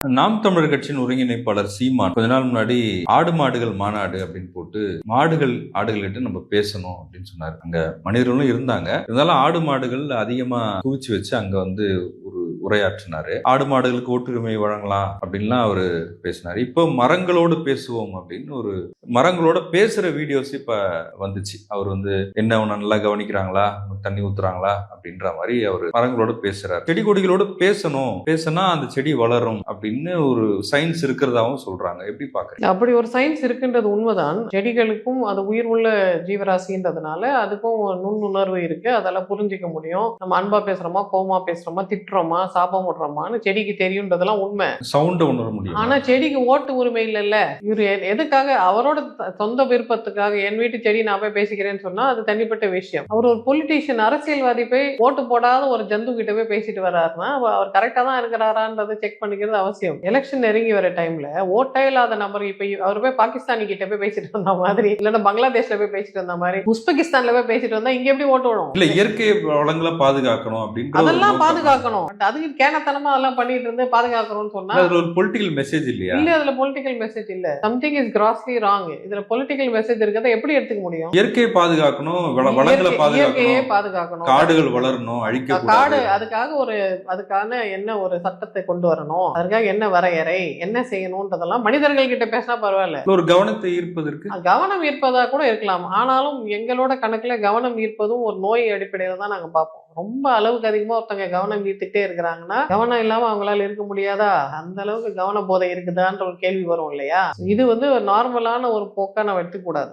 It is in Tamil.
நாம் தமிழர் கட்சியின் ஒருங்கிணைப்பாளர் சீமான் கொஞ்ச நாள் முன்னாடி ஆடு மாடுகள் மாநாடு அப்படின்னு போட்டு மாடுகள் ஆடுகள்கிட்ட நம்ம பேசணும் அப்படின்னு சொன்னார். அங்க மனிதர்களும் இருந்தாங்க. இருந்தாலும் ஆடு மாடுகள் அதிகமா குவிச்சு வச்சு அங்க வந்து உரையாற்றினாரு. ஆடு மாடுகளுக்கு ஓட்டுரிமை வழங்கலாம் அப்படின்லாம் அவர் பேசினார். இப்போ மரங்களோடு பேசுவோம் அப்படின்னு ஒரு மரங்களோட பேசுகிற வீடியோஸ் இப்போ வந்துச்சு. அவர் வந்து என்ன நல்லா கவனிக்கிறாங்களா? தண்ணி ஊத்துறாங்களா? அப்படின்ற மாதிரி அவர் மரங்களோட பேசுறாரு. செடி கொடிகளோட பேசணும். பேசினா அந்த செடி வளரும் அப்படின்னு ஒரு சயின்ஸ் இருக்கிறதாவும் சொல்றாங்க. எப்படி பாக்குறீங்க? அப்படி ஒரு சயின்ஸ் இருக்குன்றது உண்மைதான். செடிகளுக்கும் அது உயிர் உள்ள ஜீவராசின்றதுனால அதுக்கும் நுண்ணுணர்வு இருக்கு. அதெல்லாம் புரிஞ்சிக்க முடியும். நம்ம அன்பா பேசுறோமா கோமா பேசுறோமா திட்டுறோமா சாபம் விடுறோமான்னு செடிக்கு தெரியுன்றதெல்லாம் உண்மை. சவுண்ட உணர முடியும். ஆனா செடிக்கு ஓட்டு உரிமை இல்லைல்ல. இவரு எதுக்காக அவரோட சொந்த விருப்பத்துக்காக என் வீட்டு செடி நான் போய் பேசிக்கிறேன்னு சொன்னா அது தனிப்பட்ட விஷயம். அவர் ஒரு பொலிட்டீஷியன் அரசியல்வாதி போய் ஓட்டு போடாத ஒரு ஜந்து கிட்ட போய் பேசிட்டு வர்றாருன்னா அவ- அவர் கரெக்டா தான் இருக்கிறாரான்றதை செக் பண்ணிக்கிறது அவசியம். எலெக்ஷன் நெருங்கி வர டைம்ல ஓட்டே இல்லாத நபர் இப்ப அவர் போய் பாகிஸ்தானி கிட்ட போய் பேசிட்டு வந்த மாதிரி இல்லைன்னா பங்களாதேஷ்ல போய் பேசிட்டு வந்த மாதிரி உஸ்பெகிஸ்தான்ல போய் பேசிட்டு வந்தா இங்க எப்படி ஓட்டு விடும்? இல்ல இயற்கை வளங்களை பாதுகாக்கணும் அப்படின்ற ஒரு அதெல்லாம். பாதுகாக்கணும். But அதுக்கு கேனத்தனமா அதெல்லாம் பண்ணிட்டு இருந்து பாதுகாக்கணும்னு சொன்னா அதுல ஒரு பொலிட்டிக்கல் மெசேஜ் இல்லையா? இல்ல அதுல பொலிட்டிக்கல் மெசேஜ் இல்ல. சம்திங் இஸ் கிராஸ்லி ராங் இதுல பொலிட்டிக்கல் மெசேஜ் இருக்கிறத எப்படி எடுத்துக்க முடியும்? இயற்கையை பாதுகாக்கணும் வள- வளங்களை இயற்கை- இயற்கையே பாதுகாக்கணும் காடுகள் வளரணும் அழிக்க காடு அதுக்காக ஒரு அதுக்கான என்ன ஒரு சட்டத்தை கொண்டு வரணும்? அதுக்காக என்ன வரையறை? என்ன செய்யணும்ன்றதெல்லாம் மனிதர்கள் கிட்ட பேசினா பரவாயில்ல. ஒரு கவனத்தை ஈர்ப்பதற்கு? கவனம் ஈர்ப்பதா கூட இருக்கலாம். ஆனாலும் எங்களோட கணக்குல கவனம் ஈர்ப்பதும் ஒரு நோய் அடிப்படையில தான் நாங்க பார்ப்போம். ரொம்ப அளவுக்கு அதிகமா ஒருத்தங்க கவனம் ஈர்த்துட்டே இருக்கிறாங்கன்னா கவனம் இல்லாம அவங்களால இருக்க முடியாதா? அந்த அளவுக்கு கவன போதை இருக்குதான்ற ஒரு கேள்வி வரும் இல்லையா? இது வந்து நார்மலான ஒரு போக்கா நம்ம எடுத்துக்கூடாது